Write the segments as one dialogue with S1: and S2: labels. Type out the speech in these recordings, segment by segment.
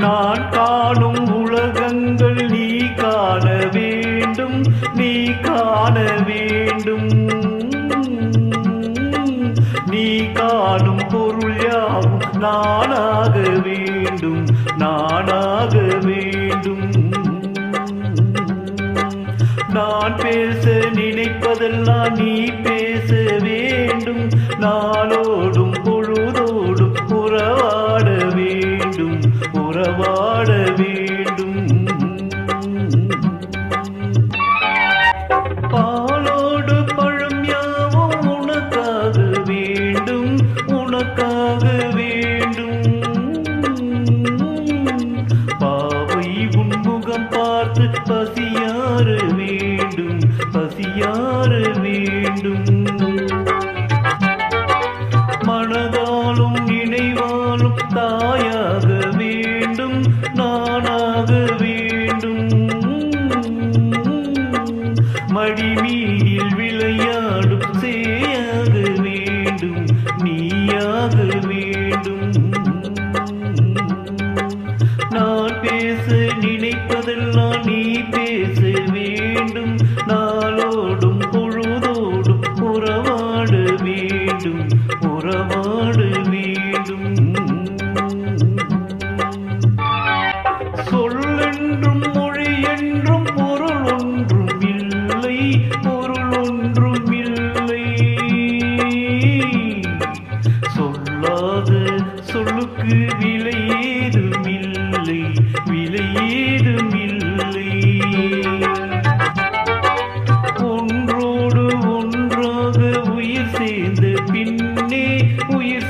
S1: நான் காணும் உலகங்கள் நீ காண வேண்டும் நீ காண வேண்டும். நீ காணும் பொருள் யாவும் நானாக வேண்டும் நானாக வேண்டும். நான் பேச நினைப்பதெல்லாம் நீ பேச வேண்டும் நாளோடும் பொழுதோடும் உறவா உறவாட வேண்டும். பாலோடு பழம் யாவும் உனக்காக வேண்டும். உனக்காக வேண்டும். பாவை உன்முகம் பார்த்து பசியார வேண்டும். பசியார வேண்டும். மனதாலும் நினைவாலும் தாயாக வேண்டும். மடிமீயில் விளையாடும் சேயாக வேண்டும் நீயாக வேண்டும். நான் பேச நினைப்பதெல்லாம் நீ பேச வேண்டும். சொல்லுக்கு விலை ஏதும் விலை ஏதும் ஒன்றோடு ஒன்றாக உயிர் பின்னே உயிர்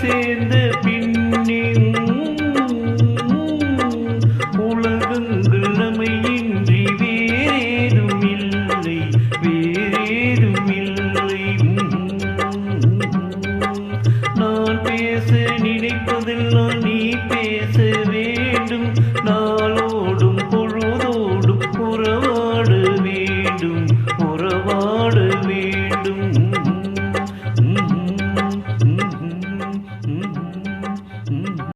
S1: நான் பேச